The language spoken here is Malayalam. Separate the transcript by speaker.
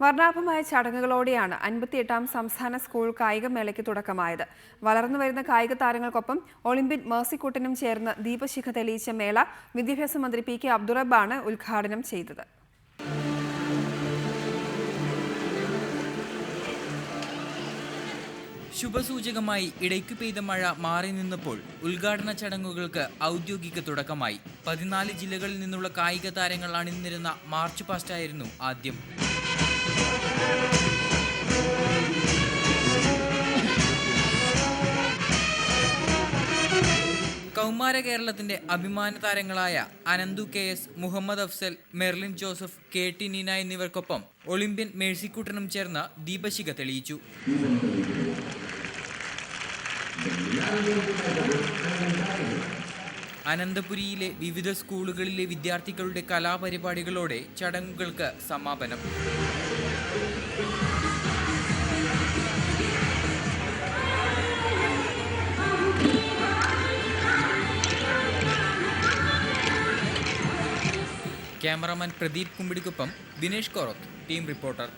Speaker 1: വർണാഭമായ ചടങ്ങുകളോടെയാണ് അൻപത്തിയെട്ടാം സംസ്ഥാന സ്കൂൾ കായികമേളയ്ക്ക് തുടക്കമായത്. വളർന്നു വരുന്ന കായിക താരങ്ങൾക്കൊപ്പം ഒളിമ്പിക് മേഴ്സിക്കുട്ടനും ചേർന്ന് ദീപശിഖ തെളിയിച്ച മേള വിദ്യാഭ്യാസ മന്ത്രി പി കെ അബ്ദുറബാണ് ഉദ്ഘാടനം ചെയ്തത്.
Speaker 2: ശുഭസൂചകമായി ഇടയ്ക്കു പെയ്ത മഴ മാറി നിന്നപ്പോൾ ഉദ്ഘാടന ചടങ്ങുകൾക്ക് ഔദ്യോഗിക തുടക്കമായി. പതിനാല് ജില്ലകളിൽ നിന്നുള്ള കായിക താരങ്ങൾ അണിനിരുന്ന മാർച്ച് പാസ്റ്റായിരുന്നു ആദ്യം. കൗമാര കേരളത്തിന്റെ അഭിമാന താരങ്ങളായ Ananthu K S Muhammad Afsal Merlin Joseph K T Neena എന്നിവർക്കൊപ്പം ഒളിമ്പ്യൻ മേഴ്സിക്കുട്ടനും ചേർന്ന് ദീപശിഖ തെളിയിച്ചു. അനന്തപുരിയിലെ വിവിധ സ്കൂളുകളിലെ വിദ്യാർത്ഥികളുടെ കലാപരിപാടികളോടെ ചടങ്ങുകൾക്ക് സമാപനം. ക്യാമറാമാൻ പ്രദീപ് കുമ്പിടിക്കൊപ്പം ദിനേഷ് കോറത്ത് ടീം റിപ്പോർട്ടർ.